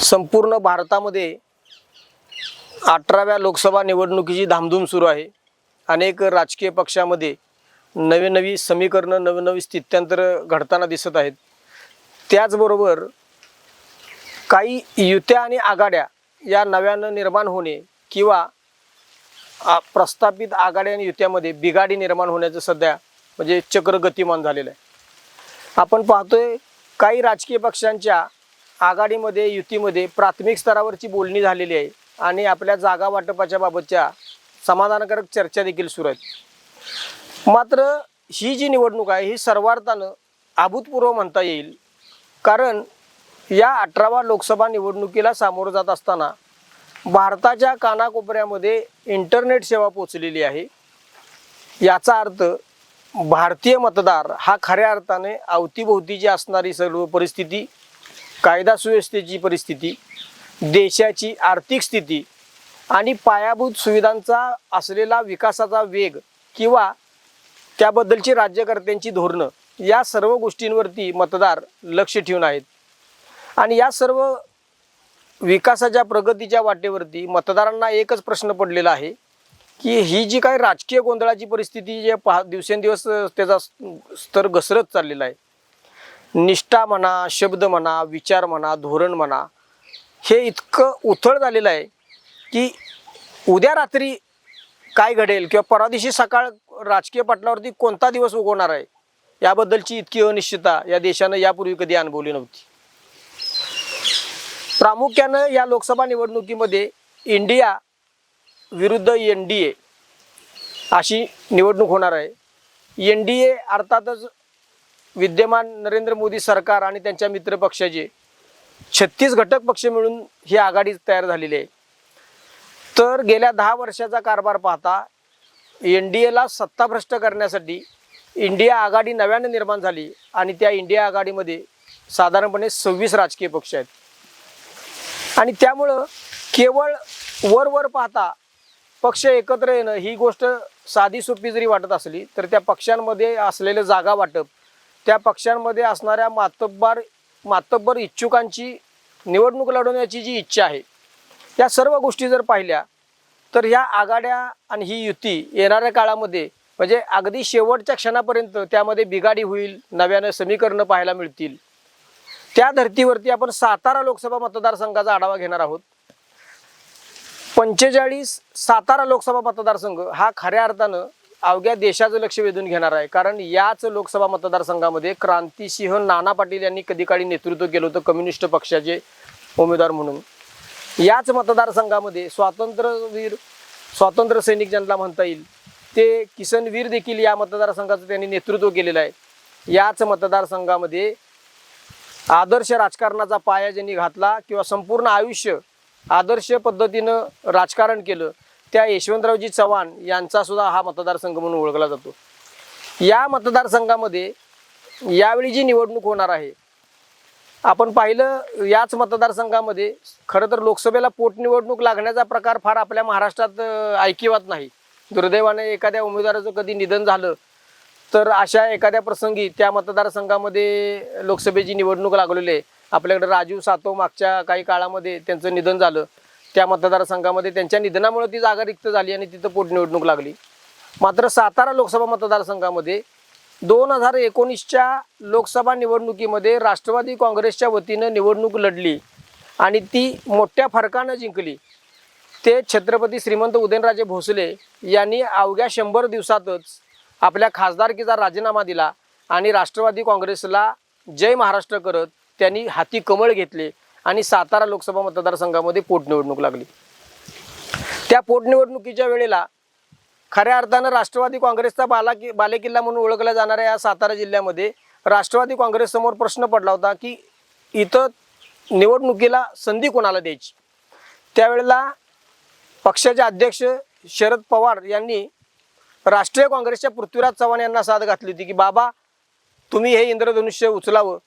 संपूर्ण भारतामध्ये अठराव्या लोकसभा निवडणुकीची धामधूम सुरू आहे. अनेक राजकीय पक्षामध्ये नवी नवी समीकरणं नवी नवी स्थित्यांतर घडताना दिसत आहेत. त्याचबरोबर काही युत्या आणि आघाड्या या नव्यानं निर्माण होणे किंवा आ- प्रस्थापित आघाड्या आणि युत्यामध्ये बिघाडी निर्माण होण्याचं सध्या म्हणजे चक्र गतिमान झालेलं आहे. आपण पाहतोय काही राजकीय पक्षांच्या आघाडीमध्ये युतीमध्ये प्राथमिक स्तरावरची बोलणी झालेली आहे आणि आपल्या जागा वाटपाच्या बाबतच्या समाधानकारक चर्चा देखील सुरू आहेत. मात्र ही जी निवडणूक आहे ही सर्वार्थानं अभूतपूर्व म्हणता येईल. कारण या अठरावा लोकसभा निवडणुकीला सामोरं जात असताना भारताच्या कानाकोपऱ्यामध्ये इंटरनेट सेवा पोचलेली आहे. याचा अर्थ भारतीय मतदार हा खऱ्या अर्थाने अवतीभोवतीची असणारी सर्व परिस्थिती कायदा सुव्यवस्थेची परिस्थिती देशाची आर्थिक स्थिती आणि पायाभूत सुविधांचा असलेला विकासाचा वेग किंवा त्याबद्दलची राज्यकर्त्यांची धोरणं या सर्व गोष्टींवरती मतदार लक्ष ठेवून आहेत. आणि या सर्व विकासाच्या प्रगतीच्या वाटेवरती मतदारांना एकच प्रश्न पडलेला आहे की ही जी काही राजकीय गोंधळाची परिस्थिती जे पहा दिवसेंदिवस त्याचा स्तर घसरत चाललेला आहे निष्ठा म्हणा शब्द म्हणा विचार म्हणा धोरण म्हणा हे इतकं उथळ झालेलं आहे की उद्या रात्री काय घडेल किंवा परवा दिवशी सकाळ राजकीय पटलावरती कोणता दिवस उगवणार आहे? याबद्दलची इतकी अनिश्चितता या देशानं यापूर्वी कधी अनुभवली नव्हती. प्रामुख्यानं या लोकसभा निवडणुकीमध्ये इंडिया विरुद्ध एन डी ए अशी निवडणूक होणार आहे. एन डी ए अर्थातच विद्यमान नरेंद्र मोदी सरकार आणि त्यांच्या मित्रपक्षाचे छत्तीस घटक पक्ष मिळून ही आघाडी तयार झालेली आहे. तर गेल्या दहा वर्षाचा कारभार पाहता एन डी एला सत्ताभ्रष्ट करण्यासाठी इंडिया आघाडी नव्यानं निर्माण झाली आणि त्या इंडिया आघाडीमध्ये साधारणपणे सव्वीस राजकीय पक्ष आहेत. आणि त्यामुळं केवळ वर वर पाहता पक्ष एकत्र येणं ही गोष्ट साधी सोपी जरी वाटत असली तर त्या पक्षांमध्ये असलेलं जागा वाटप त्या पक्षांमध्ये असणाऱ्या मातब्बार मातब्बर इच्छुकांची निवडणूक लढवण्याची जी इच्छा आहे या सर्व गोष्टी जर पाहिल्या तर ह्या आघाड्या आणि ही युती येणाऱ्या काळामध्ये म्हणजे अगदी शेवटच्या क्षणापर्यंत त्यामध्ये बिघाडी होईल नव्यानं समीकरणं पाहायला मिळतील. त्या धर्तीवरती आपण सातारा लोकसभा मतदारसंघाचा आढावा घेणार आहोत. पंचेचाळीस सातारा लोकसभा मतदारसंघ हा खऱ्या अर्थानं अवघ्या देशाचं लक्ष वेधून घेणार आहे. कारण याच लोकसभा मतदारसंघामध्ये क्रांतिसिंह नाना पाटील यांनी कधी काळी नेतृत्व केलं होतं? कम्युनिस्ट पक्षाचे उमेदवार म्हणून. याच मतदारसंघामध्ये स्वातंत्र्यवीर स्वातंत्र्य सैनिक ज्यांना म्हणता येईल ते किसनवीर देखील या मतदारसंघाचं त्यांनी नेतृत्व केलेलं आहे. याच मतदारसंघामध्ये आदर्श राजकारणाचा पाया ज्यांनी घातला किंवा संपूर्ण आयुष्य आदर्श पद्धतीनं राजकारण केलं त्या यशवंतरावजी चव्हाण यांचा सुद्धा हा मतदारसंघ म्हणून ओळखला जातो. या मतदारसंघामध्ये यावेळी जी निवडणूक होणार आहे आपण पाहिलं याच मतदारसंघामध्ये खरं तर लोकसभेला पोटनिवडणूक लागण्याचा प्रकार फार आपल्या महाराष्ट्रात ऐकिवात नाही. दुर्दैवाने एखाद्या उमेदवाराचं कधी निधन झालं तर अशा एखाद्या प्रसंगी त्या मतदारसंघामध्ये लोकसभेची निवडणूक लागलेली आहे. आपल्याकडे राजीव सातव मागच्या काही काळामध्ये त्यांचं निधन झालं. त्या मतदारसंघामध्ये त्यांच्या निधनामुळे ती जागा रिक्त झाली आणि तिथं पोटनिवडणूक लागली. मात्र सातारा लोकसभा मतदारसंघामध्ये दोन हजार एकोणीसच्या लोकसभा निवडणुकीमध्ये राष्ट्रवादी काँग्रेसच्या वतीनं निवडणूक लढली आणि ती मोठ्या फरकानं जिंकली. ते छत्रपती श्रीमंत उदयनराजे भोसले यांनी अवघ्या शंभर दिवसातच आपल्या खासदारकीचा राजीनामा दिला आणि राष्ट्रवादी काँग्रेसला जय महाराष्ट्र करत त्यांनी हाती कमळ घेतले. आणि सातारा लोकसभा मतदारसंघामध्ये पोटनिवडणूक लागली. त्या पोटनिवडणुकीच्या वेळेला खऱ्या अर्थानं राष्ट्रवादी काँग्रेसचा बाला कि बालेकिल्ला म्हणून ओळखला जाणाऱ्या या सातारा जिल्ह्यामध्ये राष्ट्रवादी काँग्रेससमोर प्रश्न पडला होता की इथं निवडणुकीला संधी कोणाला द्यायची? त्यावेळेला पक्षाचे अध्यक्ष शरद पवार यांनी राष्ट्रीय काँग्रेसच्या पृथ्वीराज चव्हाण यांना साथ घातली होती की बाबा तुम्ही हे इंद्रधनुष्य उचलावं.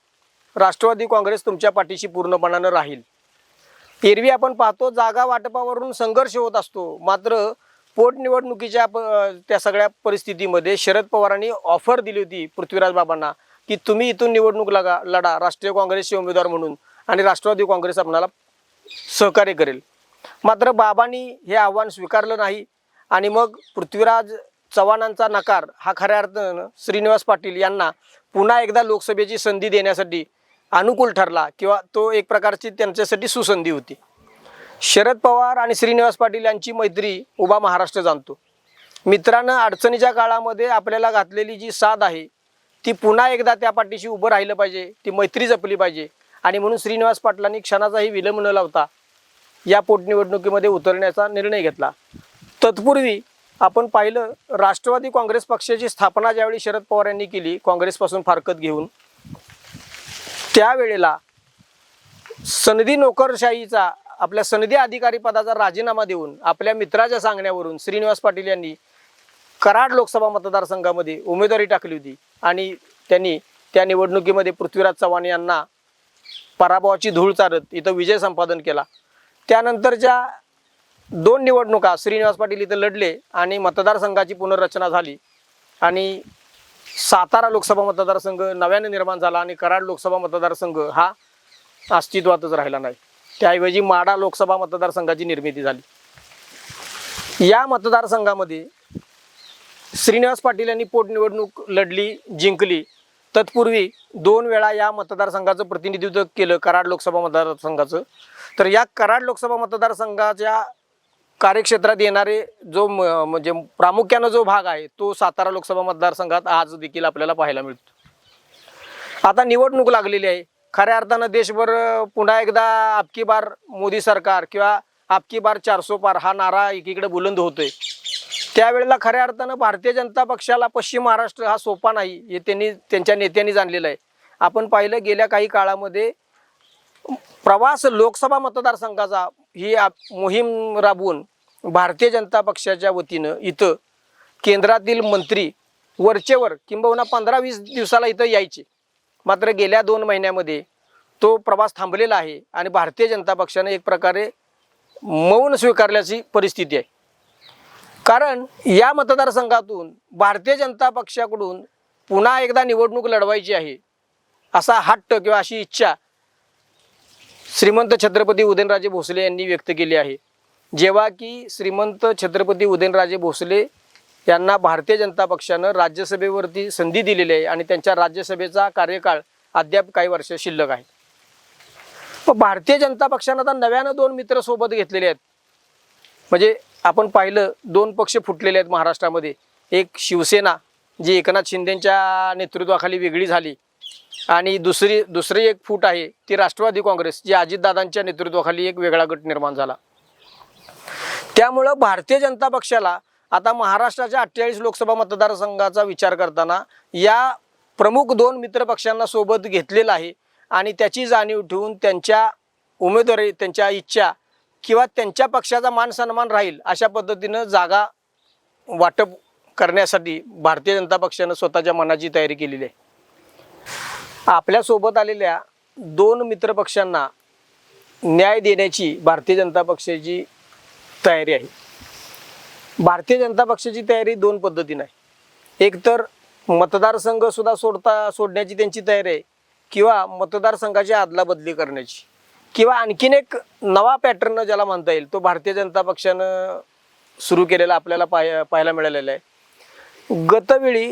राष्ट्रवादी काँग्रेस तुमच्या पाठीशी पूर्णपणानं राहील. एरवी आपण पाहतो जागा वाटपावरून संघर्ष होत असतो. मात्र पोटनिवडणुकीच्या प त्या सगळ्या परिस्थितीमध्ये शरद पवारांनी ऑफर दिली होती पृथ्वीराज बाबांना की तुम्ही इथून निवडणूक लगा लढा राष्ट्रीय काँग्रेसचे उमेदवार म्हणून आणि राष्ट्रवादी काँग्रेस आपणाला सहकार्य करेल. मात्र बाबांनी हे आव्हान स्वीकारलं नाही आणि मग पृथ्वीराज चव्हाणांचा नकार हा खऱ्या अर्थानं श्रीनिवास पाटील यांना पुन्हा एकदा लोकसभेची संधी देण्यासाठी अनुकूल ठरला किंवा तो एक प्रकारची त्यांच्यासाठी सुसंधी होती. शरद पवार आणि श्रीनिवास पाटील यांची मैत्री उभा महाराष्ट्र जाणतो. मित्रानं अडचणीच्या काळामध्ये आपल्याला घातलेली जी साथ आहे ती पुन्हा एकदा त्या पाठीशी उभं राहिलं पाहिजे ती मैत्री जपली पाहिजे. आणि म्हणून श्रीनिवास पाटलांनी क्षणाचाही विलंब न लावता या पोटनिवडणुकीमध्ये उतरण्याचा निर्णय घेतला. तत्पूर्वी आपण पाहिलं राष्ट्रवादी काँग्रेस पक्षाची स्थापना ज्यावेळी शरद पवार यांनी केली काँग्रेसपासून फारकत घेऊन त्यावेळेला सनदी नोकरशाहीचा आपल्या सनदी अधिकारी पदाचा राजीनामा देऊन आपल्या मित्राच्या सांगण्यावरून श्रीनिवास पाटील यांनी कराड लोकसभा मतदारसंघामध्ये उमेदवारी टाकली होती आणि त्यांनी त्या निवडणुकीमध्ये पृथ्वीराज चव्हाण यांना पराभवाची धूळ चारत इथं विजय संपादन केला. त्यानंतरच्या दोन निवडणुका श्रीनिवास पाटील इथं लढले आणि मतदारसंघाची पुनर्रचना झाली. आणि सातारा लोकसभा मतदारसंघ नव्याने निर्माण झाला आणि कराड लोकसभा मतदारसंघ हा अस्तित्वातच राहिला नाही. त्याऐवजी माडा लोकसभा मतदारसंघाची निर्मिती झाली. या मतदारसंघामध्ये श्रीनिवास पाटील यांनी पोटनिवडणूक लढली जिंकली. तत्पूर्वी दोन वेळा या मतदारसंघाचं प्रतिनिधित्व केलं कराड लोकसभा मतदारसंघाचं. तर या कराड लोकसभा मतदारसंघाच्या कार्यक्षेत्रात येणारे जो म- म्हणजे प्रामुख्यानं जो भाग आहे तो सातारा लोकसभा मतदारसंघात आज देखील आपल्याला पाहायला मिळतो. आता निवडणूक लागलेली आहे. खऱ्या अर्थानं देशभर पुन्हा एकदा आपकी बार मोदी सरकार किंवा आपकी बार चारसो पार हा नारा एकीकडे बुलंद होतोय. त्यावेळेला खऱ्या अर्थानं भारतीय जनता पक्षाला पश्चिम महाराष्ट्र हा सोपा नाही हे त्यांनी त्यांच्या नेत्यांनी जाणलेलं आहे. आपण पाहिलं गेल्या काही काळामध्ये प्रवास लोकसभा मतदारसंघाचा ही आप- मोहीम राबवून भारतीय जनता पक्षाच्या वतीनं इथं केंद्रातील मंत्री वरचेवर किंबहुना पंधरा वीस दिवसाला इथं यायचे. मात्र गेल्या दोन महिन्यामध्ये तो प्रवास थांबलेला आहे आणि भारतीय जनता पक्षाने एक प्रकारे मौन स्वीकारल्याची परिस्थिती आहे. कारण या मतदारसंघातून भारतीय जनता पक्षाकडून पुन्हा एकदा निवडणूक लढवायची आहे असा हट्ट किंवा अशी इच्छा श्रीमंत छत्रपती उदयनराजे भोसले यांनी व्यक्त केली आहे. जेव्हा की श्रीमंत छत्रपती उदयनराजे भोसले यांना भारतीय जनता पक्षानं राज्यसभेवरती संधी दिलेली आहे आणि त्यांच्या राज्यसभेचा कार्यकाळ अद्याप काही वर्ष शिल्लक आहे. मग भारतीय जनता पक्षानं आता नव्यानं दोन मित्र सोबत घेतलेले आहेत. म्हणजे आपण पाहिलं दोन पक्ष फुटलेले आहेत महाराष्ट्रामध्ये. एक शिवसेना जी एकनाथ शिंदेच्या नेतृत्वाखाली वेगळी झाली आणि दुसरी दुसरी एक फूट आहे ती राष्ट्रवादी काँग्रेस जी अजितदादांच्या नेतृत्वाखाली एक वेगळा गट निर्माण झाला. त्यामुळं भारतीय जनता पक्षाला आता महाराष्ट्राच्या अठ्ठेचाळीस लोकसभा मतदारसंघाचा विचार करताना या प्रमुख दोन मित्र पक्षांना सोबत घेतलेलं आहे आणि त्याची जाणीव ठेवून त्यांच्या उमेदवारी त्यांच्या इच्छा किंवा त्यांच्या पक्षाचा मान सन्मान राहील अशा पद्धतीनं जागा वाटप करण्यासाठी भारतीय जनता पक्षानं स्वतःच्या मनाची तयारी केलेली आहे. आपल्यासोबत आलेल्या दोन मित्र पक्षांना न्याय देण्याची भारतीय जनता पक्षाची तयारी आहे. भारतीय जनता पक्षाची तयारी दोन पद्धतीने आहे एक तर मतदारसंघ सुद्धा सोडता सोडण्याची त्यांची तयारी आहे किंवा मतदारसंघाची अदलाबदली करण्याची. किंवा आणखीन एक नवा पॅटर्न ज्याला म्हणता येईल तो भारतीय जनता पक्षानं सुरू केलेला आपल्याला पाह पाहायला मिळालेला आहे. गतवेळी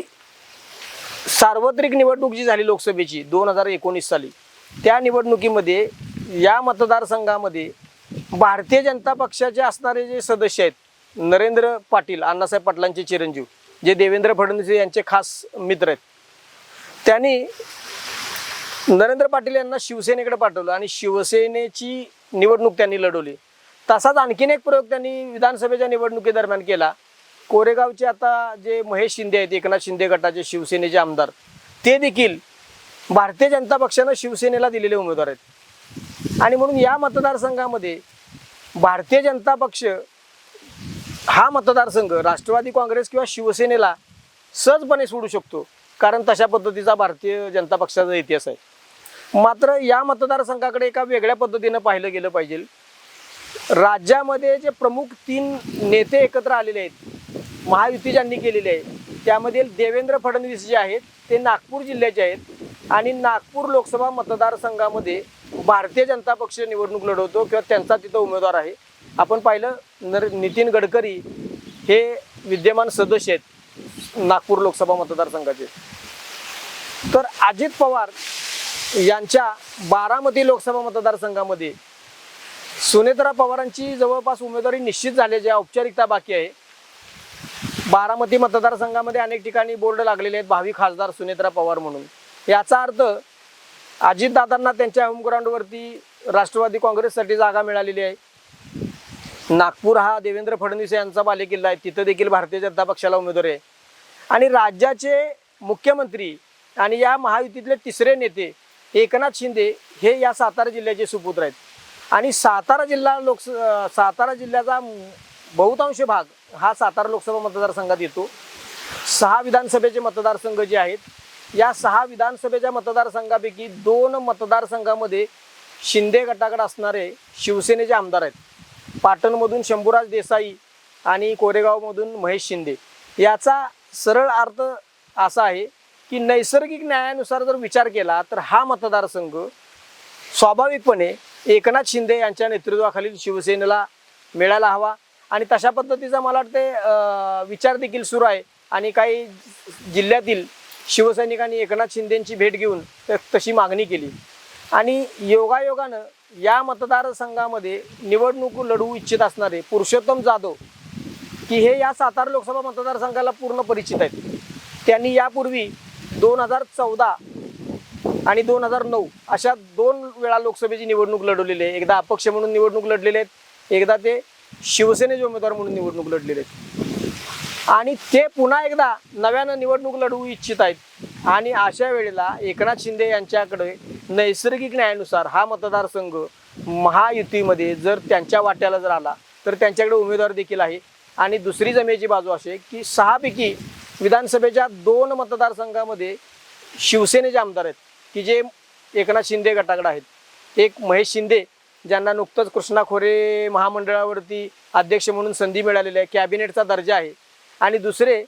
सार्वत्रिक निवडणूक जी झाली लोकसभेची दोन हजार एकोणीस साली त्या निवडणुकीमध्ये या मतदारसंघामध्ये भारतीय जनता पक्षाचे असणारे जे सदस्य आहेत नरेंद्र पाटील अण्णासाहेब पाटलांचे चिरंजीव जे देवेंद्र फडणवीस यांचे खास मित्र आहेत त्यांनी नरेंद्र पाटील यांना शिवसेनेकडे पाठवलं आणि शिवसेनेची निवडणूक त्यांनी लढवली. तसाच आणखीन एक प्रयोग त्यांनी विधानसभेच्या निवडणुकीदरम्यान केला. कोरेगावचे आता जे महेश शिंदे आहेत एकनाथ शिंदे गटाचे शिवसेनेचे आमदार ते देखील भारतीय जनता पक्षानं शिवसेनेला दिलेले उमेदवार आहेत. आणि म्हणून या मतदारसंघामध्ये भारतीय जनता पक्ष हा मतदारसंघ राष्ट्रवादी काँग्रेस किंवा शिवसेनेला सहजपणे सोडू शकतो कारण तशा पद्धतीचा भारतीय जनता पक्षाचा इतिहास आहे. मात्र या मतदारसंघाकडे एका वेगळ्या पद्धतीनं पाहिलं गेलं पाहिजे. राज्यामध्ये जे प्रमुख तीन नेते एकत्र आलेले आहेत महायुती ज्यांनी केलेली आहे त्यामध्ये देवेंद्र फडणवीस जे आहेत ते नागपूर जिल्ह्याचे आहेत आणि नागपूर लोकसभा मतदारसंघामध्ये भारतीय जनता पक्ष निवडणूक लढवतो किंवा त्यांचा तिथं उमेदवार आहे. आपण पाहिलं नर नितीन गडकरी हे विद्यमान सदस्य आहेत नागपूर लोकसभा मतदारसंघाचे. तर अजित पवार यांच्या बारामती लोकसभा मतदारसंघामध्ये सुनेत्रा पवारांची जवळपास उमेदवारी निश्चित झाल्याची आहे, औपचारिकता बाकी आहे. बारामती मतदारसंघामध्ये अनेक ठिकाणी बोर्ड लागलेले आहेत भावी खासदार सुनेत्रा पवार म्हणून. याचा अर्थ अजितदादांना त्यांच्या होमग्राऊंडवरती राष्ट्रवादी काँग्रेससाठी जागा मिळालेली आहे. नागपूर हा देवेंद्र फडणवीस यांचा बालेकिल्ला आहे. तिथं देखील भारतीय जनता पक्षाला उमेदवार आहे. आणि राज्याचे मुख्यमंत्री आणि या महायुतीतले तिसरे नेते एकनाथ शिंदे हे या सातारा जिल्ह्याचे सुपुत्र आहेत. आणि सातारा जिल्हा लोकस सातारा जिल्ह्याचा बहुतांश भाग हा सातारा लोकसभा मतदारसंघात येतो. सहा विधानसभेचे मतदारसंघ जे आहेत या सहा विधानसभेच्या मतदारसंघापैकी दोन मतदारसंघामध्ये शिंदे गटाकडे असणारे शिवसेनेचे आमदार आहेत. पाटणमधून शंभूराज देसाई आणि कोरेगावमधून महेश शिंदे. याचा सरळ अर्थ असा आहे की नैसर्गिक न्यायानुसार जर विचार केला तर हा मतदारसंघ स्वाभाविकपणे एकनाथ शिंदे यांच्या नेतृत्वाखालील शिवसेनेला मिळायला हवा आणि तशा पद्धतीचा मला वाटते विचार देखील सुरू आहे. आणि काही जिल्ह्यातील शिवसैनिकांनी एकनाथ शिंदेची भेट घेऊन तशी मागणी केली. आणि योगायोगानं या मतदारसंघामध्ये निवडणूक लढवू इच्छित असणारे पुरुषोत्तम जाधव की हे या सातारा लोकसभा मतदारसंघाला पूर्ण परिचित आहेत. त्यांनी यापूर्वी दोन हजार चौदा आणि दोन हजार नऊ अशा दोन वेळा लोकसभेची निवडणूक लढवलेली आहे. एकदा अपक्ष म्हणून निवडणूक लढलेले आहेत एकदा ते शिवसेनेचे उमेदवार म्हणून निवडणूक लढलेले आहेत. आणि ते पुन्हा एकदा नव्यानं निवडणूक लढवू इच्छित आहेत. आणि अशा वेळेला एकनाथ शिंदे यांच्याकडे नैसर्गिक न्यायानुसार हा मतदारसंघ महायुतीमध्ये जर त्यांच्या वाट्याला जर आला तर त्यांच्याकडे उमेदवार देखील आहे. आणि दुसरी जमेची बाजू अशी आहे की सहापैकी विधानसभेच्या दोन मतदारसंघामध्ये शिवसेनेचे आमदार आहेत की जे एकनाथ शिंदे गटाकडे आहेत. एक महेश शिंदे ज्यांना नुकतंच कृष्णा खोरे महामंडळावरती अध्यक्ष म्हणून संधी मिळालेली आहे कॅबिनेटचा दर्जा आहे. आणि दुसरे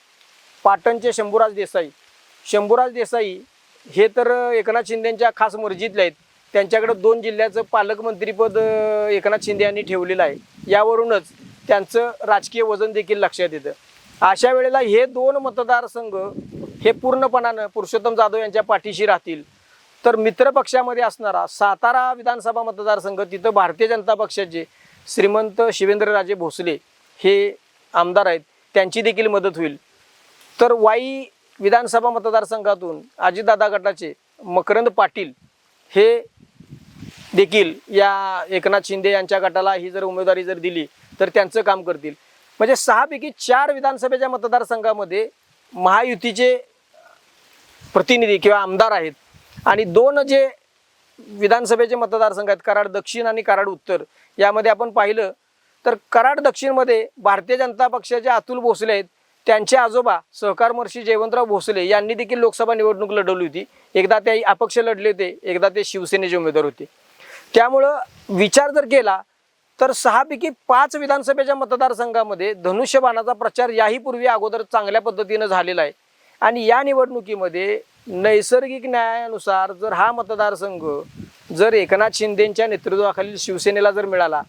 पाटणचे शंभूराज देसाई. शंभूराज देसाई हे तर एकनाथ शिंदेच्या खास मर्जीतले आहेत. त्यांच्याकडे दोन जिल्ह्याचं पालकमंत्रीपद एकनाथ शिंदे यांनी ठेवलेलं आहे. यावरूनच त्यांचं राजकीय वजन देखील लक्षात येतं. अशा वेळेला हे दोन मतदारसंघ हे पूर्णपणानं पुरुषोत्तम जाधव यांच्या पाठीशी राहतील. तर मित्रपक्षामध्ये असणारा सातारा विधानसभा मतदारसंघ तिथं भारतीय जनता पक्षाचे श्रीमंत शिवेंद्रराजे भोसले हे आमदार आहेत. त्यांची देखील मदत होईल. तर वाई विधानसभा मतदारसंघातून अजितदादा गटाचे मकरंद पाटील हे देखील या एकनाथ शिंदे यांच्या गटाला ही जर उमेदवारी जर दिली तर त्यांचं काम करतील. म्हणजे सहापैकी चार विधानसभेच्या मतदारसंघामध्ये महायुतीचे प्रतिनिधी किंवा आमदार आहेत आणि दोन जे विधानसभेचे मतदारसंघ आहेत कराड दक्षिण आणि कराड उत्तर यामध्ये आपण पाहिलं तर कराड दक्षिणमध्ये भारतीय जनता पक्षाचे अतुल भोसले आहेत. त्यांचे आजोबा सहकार महर्षी जयवंतराव भोसले यांनी देखील लोकसभा निवडणूक लढवली होती. एकदा ते अपक्ष लढले होते एकदा ते शिवसेनेचे उमेदवार होते. त्यामुळं विचार जर केला तर सहापैकी पाच विधानसभेच्या मतदारसंघामध्ये धनुष्यबाणाचा प्रचार याही पूर्वी अगोदर चांगल्या पद्धतीनं झालेला आहे. आणि या निवडणुकीमध्ये नैसर्गिक न्यायानुसार जर हा मतदारसंघ जर एकनाथ शिंदेच्या नेतृत्वाखालील शिवसेनेला जर मिळाला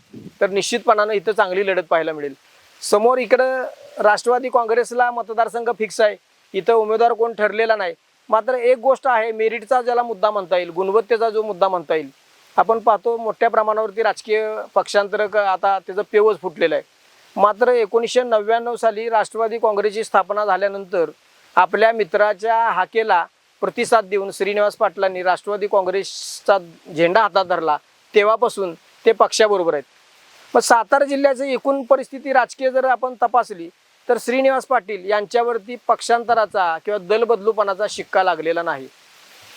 तर निश्चितपणानं इथं चांगली लढत पाहायला मिळेल. समोर इकडं राष्ट्रवादी काँग्रेसला मतदारसंघ फिक्स आहे. इथं उमेदवार कोण ठरलेला नाही. मात्र एक गोष्ट आहे मेरिटचा ज्याला मुद्दा म्हणता येईल गुणवत्तेचा जो मुद्दा म्हणता येईल आपण पाहतो मोठ्या प्रमाणावरती राजकीय पक्षांतर आता त्याचं पेवच फुटलेलं आहे. मात्र एकोणीसशे नव्याण्णव साली राष्ट्रवादी काँग्रेसची स्थापना झाल्यानंतर आपल्या मित्राच्या हाकेला प्रतिसाद देऊन श्रीनिवास पाटलांनी राष्ट्रवादी काँग्रेसचा झेंडा हातात धरला तेव्हापासून ते पक्षाबरोबर आहेत. मग सातारा जिल्ह्याची एकूण परिस्थिती राजकीय जर आपण तपासली तर श्रीनिवास पाटील यांच्यावरती पक्षांतराचा किंवा दलबदलूपणाचा शिक्का लागलेला नाही.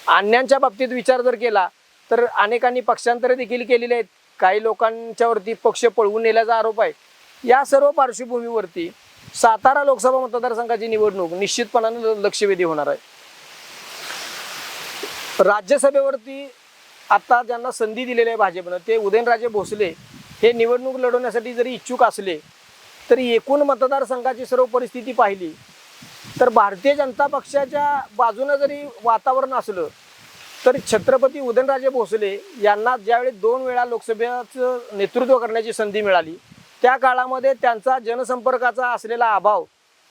अन्यांच्या बाबतीत विचार जर केला तर अनेकांनी पक्षांतरे देखील केलेली आहेत. काही लोकांच्यावरती पक्ष पळवून नेल्याचा आरोप आहे. या सर्व पार्श्वभूमीवरती सातारा लोकसभा मतदारसंघाची निवडणूक निश्चितपणाने ल- लक्षवेधी होणार आहे. राज्यसभेवरती आता ज्यांना संधी दिलेली आहे भाजपनं ते उदयनराजे भोसले हे निवडणूक लढवण्यासाठी जरी इच्छुक असले तरी एकूण मतदारसंघाची सर्व परिस्थिती पाहिली तर भारतीय जनता पक्षाच्या बाजूनं जरी वातावरण असलं तरी छत्रपती उदयनराजे भोसले यांना ज्यावेळी दोन वेळा लोकसभेचं नेतृत्व करण्याची संधी मिळाली त्या काळामध्ये त्यांचा जनसंपर्काचा असलेला अभाव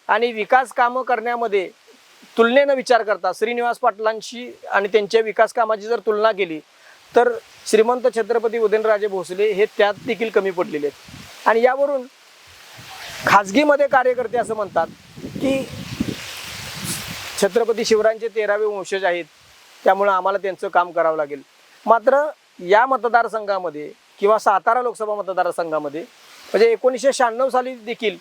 आणि विकास कामं करण्यामध्ये तुलनेनं विचार करता श्रीनिवास पाटलांशी आणि त्यांच्या विकास कामाची जर तुलना केली तर श्रीमंत छत्रपती उदयनराजे भोसले हे त्यात देखील कमी पडलेले आहेत. आणि यावरून खाजगीमध्ये कार्यकर्ते असं म्हणतात की छत्रपती शिवरायांचे तेरावे वंशज आहेत त्यामुळं आम्हाला त्यांचं काम करावं लागेल. मात्र या मतदारसंघामध्ये किंवा सातारा लोकसभा मतदारसंघामध्ये म्हणजे एकोणीसशे शहाण्णव साली देखील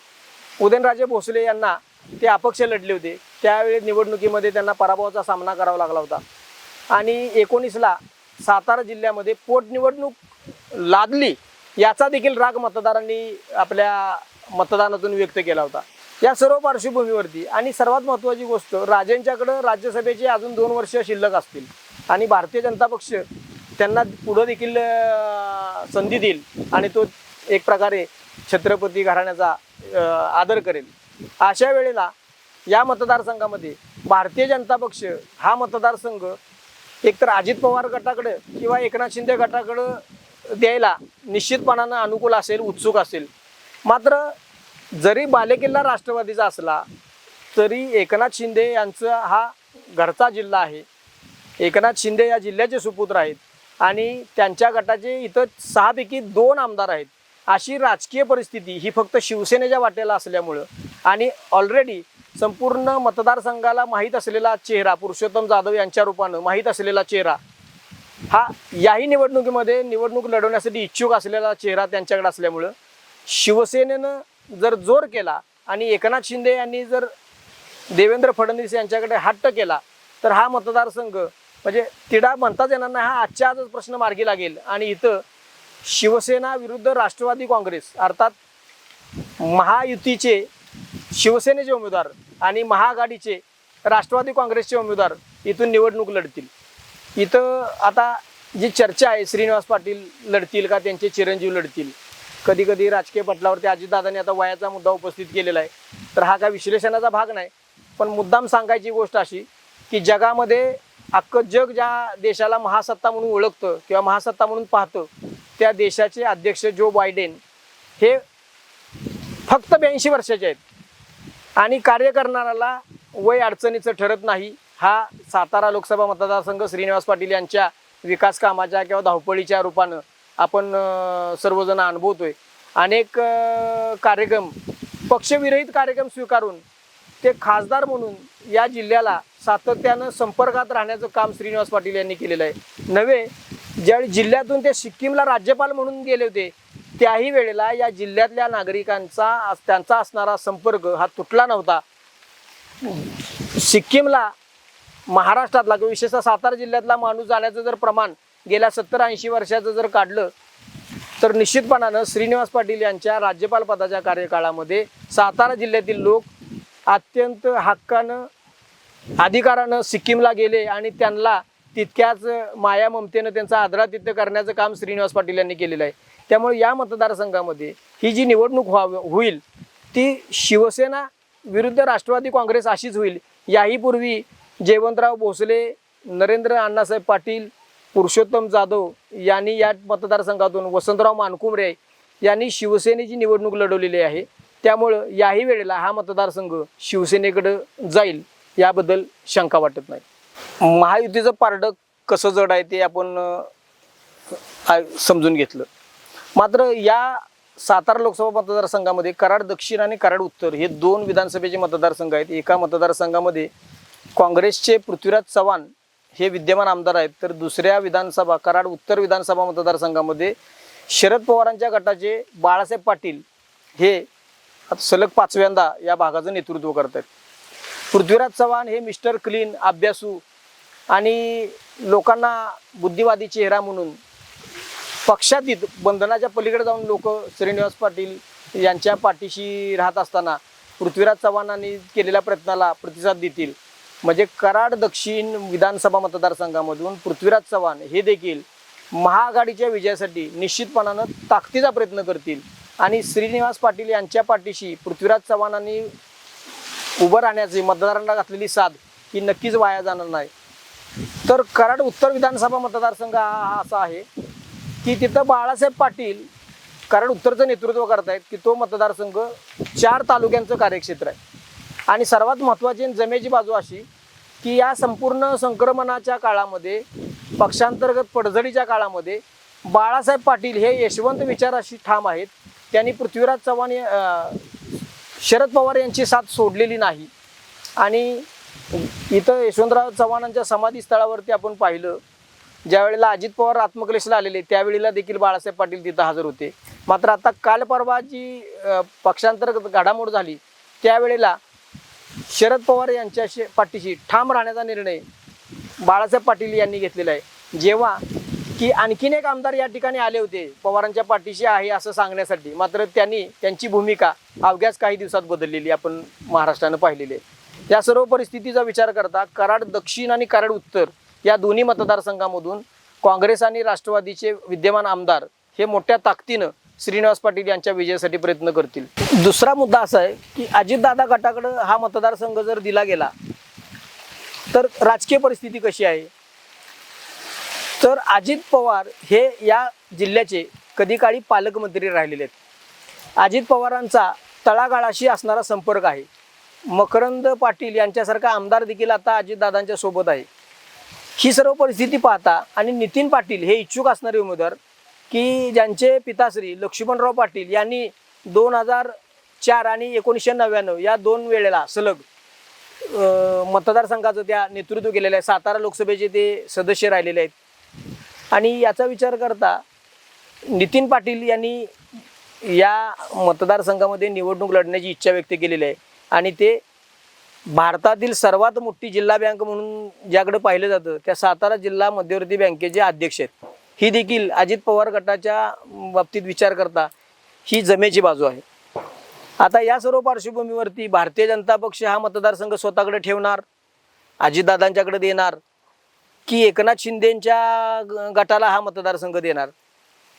उदयनराजे भोसले यांना ते अपक्ष लढले होते. त्यावेळी निवडणुकीमध्ये त्यांना पराभवाचा सामना करावा लागला होता. आणि एकोणीसला सातारा जिल्ह्यामध्ये पोटनिवडणूक लादली याचा देखील राग मतदारांनी आपल्या मतदानातून व्यक्त केला होता. या सर्व पार्श्वभूमीवरती आणि सर्वात महत्त्वाची गोष्ट राजेंच्याकडं राज्यसभेचे अजून दोन वर्ष शिल्लक असतील आणि भारतीय जनता पक्ष त्यांना पुढं देखील संधी देईल आणि तो एक प्रकारे छत्रपती घराण्याचा आदर करेल. अशा वेळेला या मतदारसंघामध्ये भारतीय जनता पक्ष हा मतदारसंघ एकतर अजित पवार गटाकडं किंवा एकनाथ शिंदे गटाकडं द्यायला निश्चितपणानं अनुकूल असेल उत्सुक असेल. मात्र जरी बालेकिल्ला राष्ट्रवादीचा असला तरी एकनाथ शिंदे यांचा हा घरचा जिल्हा आहे. एकनाथ शिंदे या जिल्ह्याचे सुपुत्र आहेत आणि त्यांच्या गटाचे इथं सहापैकी दोन आमदार आहेत. अशी राजकीय परिस्थिती ही फक्त शिवसेनेच्या वाटेला असल्यामुळं आणि ऑलरेडी संपूर्ण मतदारसंघाला माहीत असलेला चेहरा पुरुषोत्तम जाधव यांच्या रूपानं माहीत असलेला चेहरा हा याही निवडणुकीमध्ये निवडणूक लढवण्यासाठी इच्छुक असलेला चेहरा त्यांच्याकडे असल्यामुळं शिवसेनेनं जर जोर केला आणि एकनाथ शिंदे यांनी जर देवेंद्र फडणवीस यांच्याकडे हट्ट केला तर हा मतदारसंघ म्हणजे तिढा म्हणताच येणार नाही हा आजच्या आजच प्रश्न मार्गी लागेल. आणि इथं शिवसेना विरुद्ध राष्ट्रवादी काँग्रेस अर्थात महायुतीचे शिवसेनेचे उमेदवार आणि महाआघाडीचे राष्ट्रवादी काँग्रेसचे उमेदवार इथून निवडणूक लढतील. इथं आता जी चर्चा आहे श्रीनिवास पाटील लढतील का त्यांचे चिरंजीव लढतील? कधी कधी राजकीय पटलावरती अजितदादांनी आता वयाचा मुद्दा उपस्थित केलेला आहे. तर हा काय विश्लेषणाचा भाग नाही पण मुद्दाम सांगायची गोष्ट अशी की जगामध्ये अख्खं जग ज्या देशाला महासत्ता म्हणून ओळखतं किंवा महासत्ता म्हणून पाहतं त्या देशाचे अध्यक्ष जो बायडेन हे फक्त ब्याऐंशी वर्षाचे आहेत. आणि कार्य करणाऱ्याला वय अडचणीचं ठरत नाही. हा सातारा लोकसभा मतदारसंघ श्रीनिवास पाटील यांच्या विकास कामाच्या किंवा धावपळीच्या रूपानं आपण सर्वजण अनुभवतोय. अनेक कार्यक्रम पक्षविरहित कार्यक्रम स्वीकारून ते खासदार म्हणून या जिल्ह्याला सातत्यानं संपर्कात राहण्याचं काम श्रीनिवास पाटील यांनी केलेलं आहे. नव्हे ज्यावेळी जिल्ह्यातून ते सिक्कीमला राज्यपाल म्हणून गेले होते त्याही वेळेला या जिल्ह्यातल्या नागरिकांचा त्यांचा असणारा संपर्क हा तुटला नव्हता. सिक्कीमला महाराष्ट्रातला किंवा विशेषतः सातारा जिल्ह्यातला माणूस जाण्याचं जर प्रमाण गेल्या सत्तर ऐंशी वर्षाचं जर काढलं तर निश्चितपणानं श्रीनिवास पाटील यांच्या राज्यपाल पदाच्या कार्यकाळामध्ये सातारा जिल्ह्यातील लोक अत्यंत हक्कानं अधिकारानं सिक्कीमला गेले आणि त्यांना तितक्याच माया ममतेनं त्यांचा आदरातिथ्य करण्याचं काम श्रीनिवास पाटील यांनी केलेलं आहे. त्यामुळे या मतदारसंघामध्ये ही जी निवडणूक व्हा होईल ती शिवसेना विरुद्ध राष्ट्रवादी काँग्रेस अशीच होईल याहीपूर्वी जयवंतराव भोसले नरेंद्र अण्णासाहेब पाटील पुरुषोत्तम जाधव यांनी या मतदारसंघातून वसंतराव मानकुमरे यांनी शिवसेनेची निवडणूक लढवलेली आहे. त्यामुळं याही वेळेला हा मतदारसंघ शिवसेनेकडं जाईल याबद्दल शंका वाटत नाही. महायुतीचं पारडं कसं जड आहे ते आपण समजून घेतलं. मात्र या सातारा लोकसभा मतदारसंघामध्ये कराड दक्षिण आणि कराड उत्तर हे दोन विधानसभेचे मतदारसंघ आहेत. एका मतदारसंघामध्ये काँग्रेसचे पृथ्वीराज चव्हाण हे विद्यमान आमदार आहेत तर दुसऱ्या विधानसभा कराड उत्तर विधानसभा मतदारसंघामध्ये शरद पवारांच्या गटाचे बाळासाहेब पाटील हे आता सलग पाचव्यांदा या भागाचं नेतृत्व करत आहेत पृथ्वीराज चव्हाण हे मिस्टर क्लीन अभ्यासू आणि लोकांना बुद्धिवादी चेहरा म्हणून पक्षातीत बंधनाच्या पलीकडे जाऊन लोक श्रीनिवास पाटील यांच्या पाठीशी राहत असताना पृथ्वीराज चव्हाणांनी केलेल्या प्रयत्नाला प्रतिसाद देतील. म्हणजे कराड दक्षिण विधानसभा मतदारसंघामधून पृथ्वीराज चव्हाण हे देखील महाआघाडीच्या विजयासाठी निश्चितपणानं ताकदीचा प्रयत्न करतील. आणि श्रीनिवास पाटील यांच्या पाठीशी पृथ्वीराज चव्हाणांनी उभं राहण्याची मतदारांना घातलेली साथ ही नक्कीच वाया जाणार नाही. तर कराड उत्तर विधानसभा मतदारसंघ हा असा आहे की तिथं बाळासाहेब पाटील कराड उत्तरचं नेतृत्व करत आहेत की तो मतदारसंघ चार तालुक्यांचं कार्यक्षेत्र आहे. आणि सर्वात महत्त्वाची जमेची बाजू अशी की या संपूर्ण संक्रमणाच्या काळामध्ये पक्षांतर्गत पडझडीच्या काळामध्ये बाळासाहेब पाटील हे यशवंत विचाराशी ठाम आहेत. त्यांनी पृथ्वीराज चव्हाण या- शरद पवार यांची साथ सोडलेली नाही. आणि इथं यशवंतराव चव्हाणांच्या समाधीस्थळावरती आपण पाहिलं ज्या वेळेला अजित पवार आत्मक्लेशला आलेले त्यावेळेला देखील बाळासाहेब पाटील तिथं हजर होते. मात्र आता काल परवा जी पक्षांतर्गत घडामोड झाली त्यावेळेला शरद पवार यांच्याशी पाठीशी ठाम राहण्याचा निर्णय बाळासाहेब पाटील यांनी घेतलेला आहे. जेव्हा की आणखीन एक आमदार या ठिकाणी आले होते. पवारांच्या पाठीशी आहे असं सांगण्यासाठी. मात्र त्यांनी त्यांची भूमिका अवघ्याच काही दिवसात बदललेली आपण महाराष्ट्रानं पाहिलेली आहे. या सर्व परिस्थितीचा विचार करता कराड दक्षिण आणि कराड उत्तर या दोन्ही मतदारसंघामधून काँग्रेस आणि राष्ट्रवादीचे विद्यमान आमदार हे मोठ्या ताकदीनं श्रीनिवास पाटील यांच्या विजयासाठी प्रयत्न करतील. दुसरा मुद्दा असा आहे की अजितदादा गटाकडं हा मतदारसंघ जर दिला गेला तर राजकीय परिस्थिती कशी आहे? तर अजित पवार हे या जिल्ह्याचे कधी काळी पालकमंत्री राहिलेले आहेत. अजित पवारांचा तळागाळाशी असणारा संपर्क आहे. मकरंद पाटील यांच्यासारखा आमदार देखील आता अजितदादांच्या सोबत आहे. ही सर्व परिस्थिती पाहता आणि नितीन पाटील हे इच्छुक असणारे उमेदवार की ज्यांचे पिताश्री लक्ष्मणराव पाटील यांनी दोन हजार चार आणि एकोणीसशे नव्याण्णव या दोन वेळेला सलग मतदारसंघाचं त्या नेतृत्व केलेलं आहे. सातारा लोकसभेचे ते सदस्य राहिलेले आहेत. आणि याचा विचार करता नितीन पाटील यांनी या मतदारसंघामध्ये निवडणूक लढण्याची इच्छा व्यक्त केलेली आहे. आणि ते भारतातील सर्वात मोठी जिल्हा बँक म्हणून ज्याकडे पाहिलं जातं त्या सातारा जिल्हा मध्यवर्ती बँकेचे अध्यक्ष आहेत. ही देखील अजित पवार गटाच्या बाबतीत विचार करता ही जमेची बाजू आहे. आता या सर्व पार्श्वभूमीवरती भारतीय जनता पक्ष हा मतदारसंघ स्वतःकडे ठेवणार अजितदादांच्याकडे देणार की एकनाथ शिंदेच्या ग- गटाला हा मतदारसंघ देणार.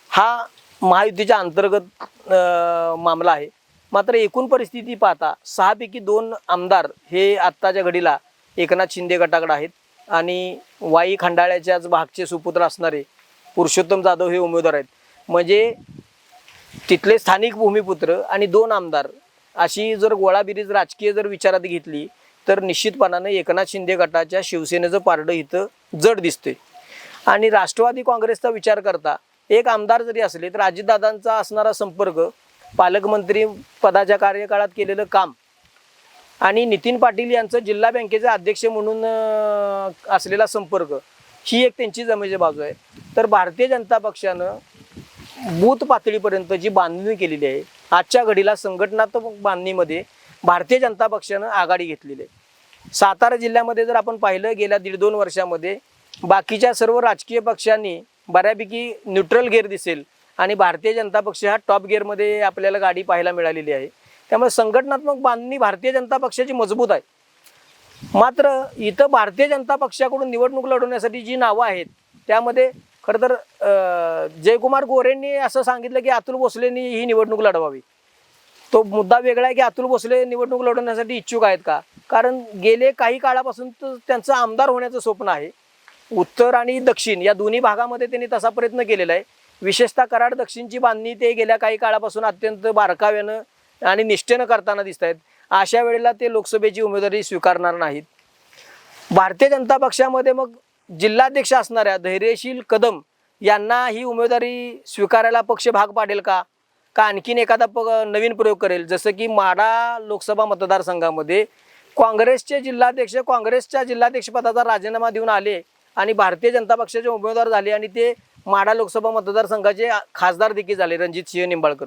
हा महायुतीच्या अंतर्गत अ, मामला आहे. मात्र एकूण परिस्थिती पाहता सहापैकी दोन आमदार हे आत्ताच्या घडीला एकनाथ शिंदे गटाकडे आहेत. आणि वाई खंडाळ्याच्याच भागचे सुपुत्र असणारे पुरुषोत्तम जाधव हे उमेदवार आहेत. म्हणजे तिथले स्थानिक भूमिपुत्र आणि दोन आमदार अशी जर गोळाबिरीज राजकीय जर विचारात घेतली तर निश्चितपणानं एकनाथ शिंदे गटाच्या शिवसेनेचं पारडं इथं जड दिसते आणि राष्ट्रवादी काँग्रेसचा विचार करता एक आमदार जरी असले तर अजितदादांचा असणारा संपर्क पालकमंत्री पदाच्या कार्यकाळात केलेलं काम आणि नितीन पाटील यांचं जिल्हा बँकेचे अध्यक्ष म्हणून असलेला संपर्क ही एक त्यांची जमेची बाजू आहे. तर भारतीय जनता पक्षानं बूथ पातळीपर्यंत जी बांधणी केलेली आहे आजच्या घडीला संघटनात्मक बांधणीमध्ये भारतीय जनता पक्षानं आघाडी घेतलेली आहे. सातारा जिल्ह्यामध्ये जर आपण पाहिलं गेल्या दीड दोन वर्षामध्ये बाकीच्या सर्व राजकीय पक्षांनी बऱ्यापैकी न्यूट्रल गेअर दिसेल आणि भारतीय जनता पक्ष हा टॉप गेअरमध्ये आपल्याला गाडी पाहायला मिळालेली आहे. त्यामुळे संघटनात्मक बांधणी भारतीय जनता पक्षाची मजबूत आहे. मात्र इथं भारतीय जनता पक्षाकडून निवडणूक लढवण्यासाठी जी नावं आहेत त्यामध्ये खरं तर जयकुमार गोरेंनी असं सांगितलं की अतुल भोसलेंनी ही निवडणूक लढवावी. तो मुद्दा वेगळा आहे की अतुल भोसले निवडणूक लढवण्यासाठी इच्छुक आहेत का? कारण गेले काही काळापासून तर त्यांचं आमदार होण्याचं स्वप्न आहे. उत्तर आणि दक्षिण या दोन्ही भागामध्ये त्यांनी तसा प्रयत्न केलेला आहे. विशेषतः कराड दक्षिणची बांधणी ते गेल्या काही काळापासून अत्यंत बारकाव्यानं आणि निष्ठेनं करताना दिसत आहेत अशा वेळेला ते लोकसभेची उमेदवारी स्वीकारणार नाहीत. भारतीय जनता पक्षामध्ये मग जिल्हाध्यक्ष असणाऱ्या धैर्यशील कदम यांना ही उमेदवारी स्वीकारायला पक्ष भाग पाडेल का? का आणखीन एखादा प नवीन प्रयोग करेल? जसं की माडा लोकसभा मतदारसंघामध्ये काँग्रेसचे जिल्हाध्यक्ष काँग्रेसच्या जिल्हाध्यक्षपदाचा राजीनामा देऊन आले आणि भारतीय जनता पक्षाचे उमेदवार झाले आणि ते माडा लोकसभा मतदारसंघाचे खासदार देखील झाले रणजित सिंह निंबाळकर.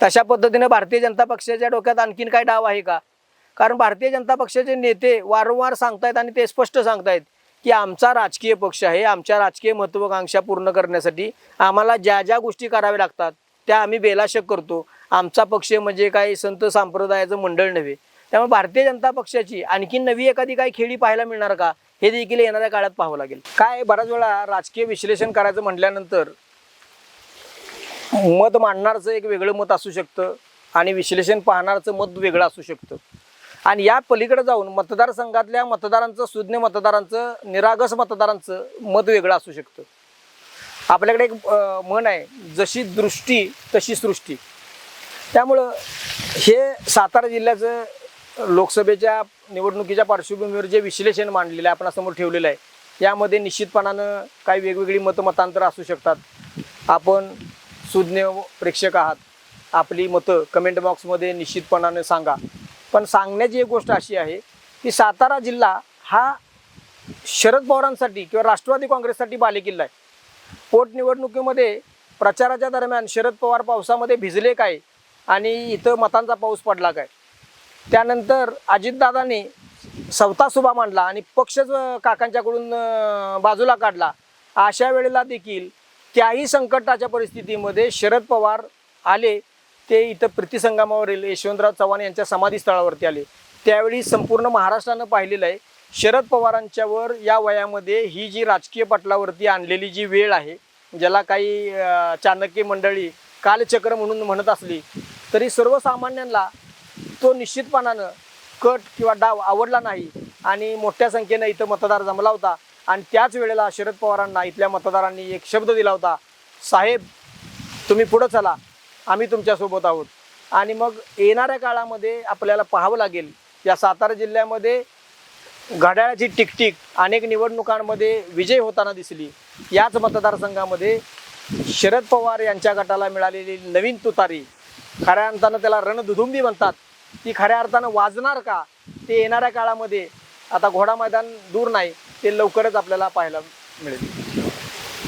तशा पद्धतीने भारतीय जनता पक्षाच्या डोक्यात आणखीन काय डाव आहे का? कारण भारतीय जनता पक्षाचे नेते वारंवार सांगतायत आणि ते स्पष्ट सांगतायत की आमचा राजकीय पक्ष आहे आमच्या राजकीय महत्त्वाकांक्षा पूर्ण करण्यासाठी आम्हाला ज्या ज्या गोष्टी कराव्या लागतात त्या आम्ही बेलाशक करतो. आमचा पक्ष म्हणजे काही संत संप्रदायाचं मंडळ नव्हे. त्यामुळे भारतीय जनता पक्षाची आणखीन नवी एखादी काही खेळी पाहायला मिळणार का? हे देखील येणाऱ्या काळात पाहावं लागेल. काय बऱ्याच वेळा राजकीय विश्लेषण करायचं म्हटल्यानंतर मत मांडणारचं एक वेगळं मत असू शकतं आणि विश्लेषण पाहणारचं मत वेगळं असू शकतं. आणि या पलीकडे जाऊन मतदारसंघातल्या मतदारांचं सुज्ञ मतदारांचं निरागस मतदारांचं मत वेगळं असू शकतं. आपल्याकडे एक म्हण आहे जशी दृष्टी तशी सृष्टी. त्यामुळं हे सातारा जिल्ह्याचं लोकसभेच्या निवडणुकीच्या पार्श्वभूमीवर जे विश्लेषण मांडलेलं आहे आपणासमोर ठेवलेलं आहे यामध्ये निश्चितपणानं काही वेगवेगळी मतमतांतर असू शकतात. आपण सुज्ञ प्रेक्षक आहात. आपली मतं कमेंट बॉक्समध्ये निश्चितपणानं सांगा. पण सांगण्याची एक गोष्ट अशी आहे की सातारा जिल्हा हा शरद पवारांसाठी किंवा राष्ट्रवादी काँग्रेससाठी बालेकिल्ला आहे. पोटनिवडणुकीमध्ये प्रचाराच्या दरम्यान शरद पवार पावसामध्ये भिजले काय आणि इथं मतांचा पाऊस पडला काय? त्यानंतर अजितदादांनी सवता सुभा मांडला आणि पक्षच काकांच्याकडून बाजूला काढला. अशा वेळेला देखील त्याही संकटाच्या परिस्थितीमध्ये शरद पवार आले. ते इथं प्रतिसंगमावरील यशवंतराव चव्हाण यांच्या समाधीस्थळावरती आले. त्यावेळी संपूर्ण महाराष्ट्रानं पाहिलेलं आहे शरद पवारांच्यावर या वयामध्ये ही जी राजकीय पटलावरती आणलेली जी वेळ आहे ज्याला काही चाणक्य मंडळी कालचक्र म्हणून म्हणत असली तरी सर्वसामान्यांना तो निश्चितपणानं कट किंवा डाव आवडला नाही आणि मोठ्या संख्येनं इथं मतदार जमला होता. आणि त्याच वेळेला शरद पवारांना इथल्या मतदारांनी एक शब्द दिला होता साहेब तुम्ही पुढं चला आम्ही तुमच्यासोबत आहोत. आणि मग येणाऱ्या काळामध्ये आपल्याला पाहावं लागेल या सातारा जिल्ह्यामध्ये घड्याळाची टिकटिक अनेक निवडणुकांमध्ये विजय होताना दिसली. याच मतदारसंघामध्ये शरद पवार यांच्या गटाला मिळालेली नवीन तुतारी. खऱ्या अर्थानं त्याला रणदुधुंबी म्हणतात. ती खऱ्या अर्थानं वाजणार का? ते येणाऱ्या काळामध्ये आता घोडा मैदान दूर नाही ते लवकरच आपल्याला पाहायला मिळेल.